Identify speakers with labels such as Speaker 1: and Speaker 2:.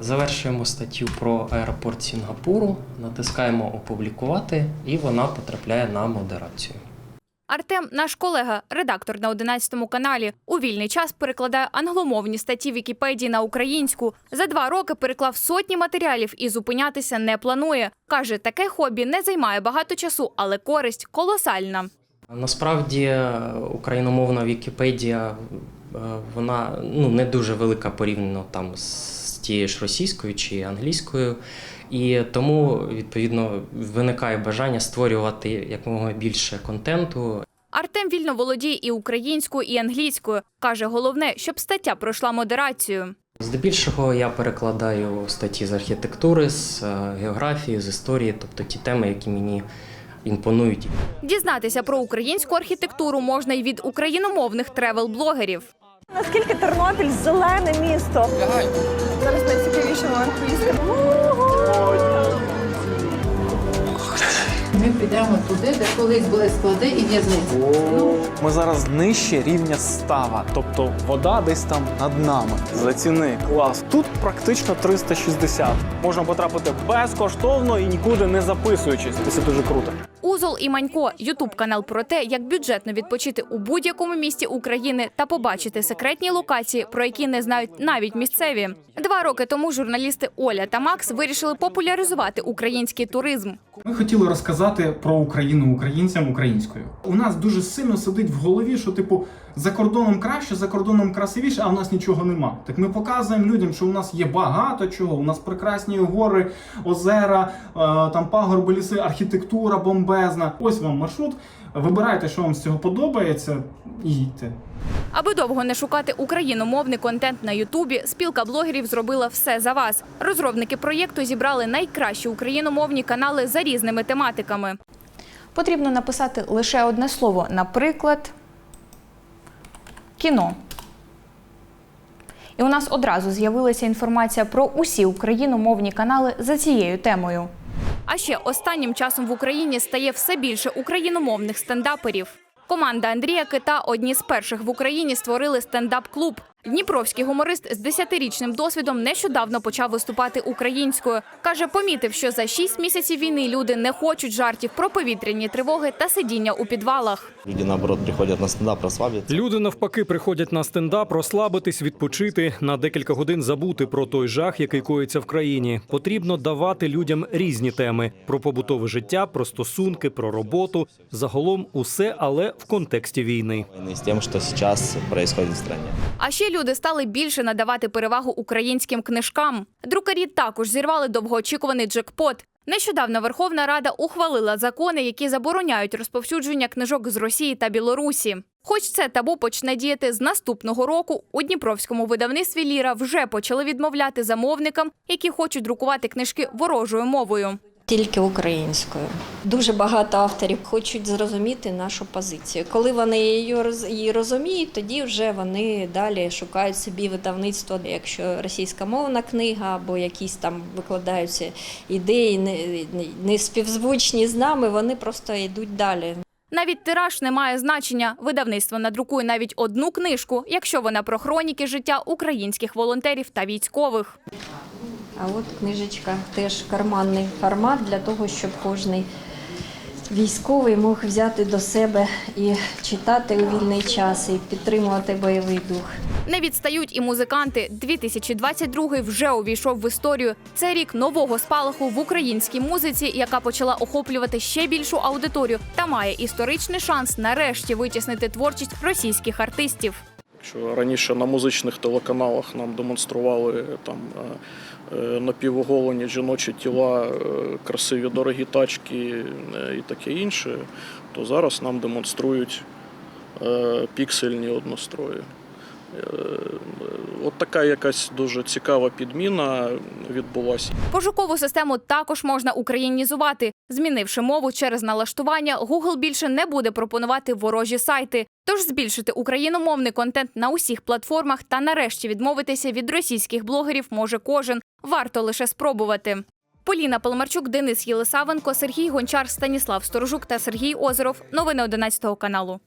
Speaker 1: Завершуємо статтю про аеропорт Сінгапуру, натискаємо опублікувати, і вона потрапляє на модерацію.
Speaker 2: Артем, наш колега, редактор на 11 каналі, у вільний час перекладає англомовні статті Вікіпедії на українську. За два роки переклав сотні матеріалів і зупинятися не планує. Каже, таке хобі не займає багато часу, але користь колосальна.
Speaker 1: Насправді україномовна Вікіпедія е, вона ну, не дуже велика порівняно там з тією ж російською чи англійською. І тому, відповідно, виникає бажання створювати якомога більше контенту.
Speaker 2: Артем вільно володіє і українською, і англійською. Каже, головне, щоб стаття пройшла модерацію.
Speaker 1: Здебільшого я перекладаю статті з архітектури, з е, географії, з історії, тобто ті теми, які мені імпонують.
Speaker 2: Дізнатися про українську архітектуру можна й від україномовних тревел-блогерів.
Speaker 3: Наскільки Тернопіль зелене місто? Зараз найцікавіше момент поїздки.
Speaker 4: Ми підемо туди, де колись були склади і в'язниці.
Speaker 5: Ми зараз нижче рівня става, тобто вода десь там над нами. Заціни клас. Тут практично 360. Можна потрапити безкоштовно і нікуди не записуючись. Це дуже круто.
Speaker 2: Узол і Манько Ютуб канал про те, як бюджетно відпочити у будь-якому місті України та побачити секретні локації, про які не знають навіть місцеві. Два роки тому журналісти Оля та Макс вирішили популяризувати український туризм.
Speaker 6: Ми хотіли розказати про Україну українцям українською. У нас дуже сильно сидить в голові, що типу за кордоном краще, за кордоном красивіше, а в нас нічого нема. Так ми показуємо людям, що у нас є багато чого. У нас прекрасні гори, озера, е, там пагорби, ліси, архітектура бомбезна. Ось вам маршрут. Вибирайте, що вам з цього подобається, і їдьте.
Speaker 2: Аби довго не шукати україномовний контент на Ютубі, спілка блогерів зробила все за вас. Розробники проєкту зібрали найкращі україномовні канали за різними тематиками. Потрібно написати лише одне слово, наприклад, кіно. І у нас одразу з'явилася інформація про усі україномовні канали за цією темою. А ще останнім часом в Україні стає все більше україномовних стендаперів. Команда Андрія Кита одні з перших в Україні створили стендап-клуб. Дніпровський гуморист з 10-річним досвідом нещодавно почав виступати українською. Каже, помітив, що за 6 місяців війни люди не хочуть жартів про повітряні тривоги та сидіння у підвалах.
Speaker 7: Люди, наоборот, приходят на стендап расслабиться.
Speaker 8: Люди навпаки приходять на стендап, розслабитись, відпочити на декілька годин забути про той жах, який коїться в країні. Потрібно давати людям різні теми про побутове життя, про стосунки, про роботу. Загалом усе, але в контексті війни.
Speaker 7: С тем, что сейчас происходит в стране.
Speaker 2: А ще люди стали більше надавати перевагу українським книжкам. Друкарі також зірвали довгоочікуваний джекпот. Нещодавно Верховна Рада ухвалила закони, які забороняють розповсюдження книжок з Росії та Білорусі. Хоч це табу почне діяти з наступного року, у Дніпровському видавництві Ліра вже почали відмовляти замовникам, які хочуть друкувати книжки ворожою мовою.
Speaker 9: Тільки українською. Дуже багато авторів хочуть зрозуміти нашу позицію. Коли вони її роз- розуміють, тоді вже вони далі шукають собі видавництво. Якщо російськомовна книга або якісь там викладаються ідеї не співзвучні з нами, вони просто йдуть далі.
Speaker 2: Навіть тираж не має значення. Видавництво надрукує навіть одну книжку, якщо вона про хроніки життя українських волонтерів та військових.
Speaker 9: А от книжечка теж карманний формат для того, щоб кожний військовий мог взяти до себе і читати у вільний час, і підтримувати бойовий дух.
Speaker 2: Не відстають і музиканти. 2022 вже увійшов в історію. Це рік нового спалаху в українській музиці, яка почала охоплювати ще більшу аудиторію та має історичний шанс нарешті витіснити творчість російських артистів.
Speaker 10: Що раніше на музичних телеканалах нам демонстрували там е, напівоголені жіночі тіла, е, красиві дорогі тачки е, і таке інше, то зараз нам демонструють е, піксельні однострої. Е, От така якась дуже цікава підміна відбулася.
Speaker 2: Пошукову систему також можна українізувати. Змінивши мову через налаштування, Google більше не буде пропонувати ворожі сайти. Тож збільшити україномовний контент на усіх платформах та нарешті відмовитися від російських блогерів може кожен. Варто лише спробувати. Поліна Паламарчук, Денис Єлисавенко, Сергій Гончар, Станіслав Сторожук та Сергій Озеров. Новини 11 каналу.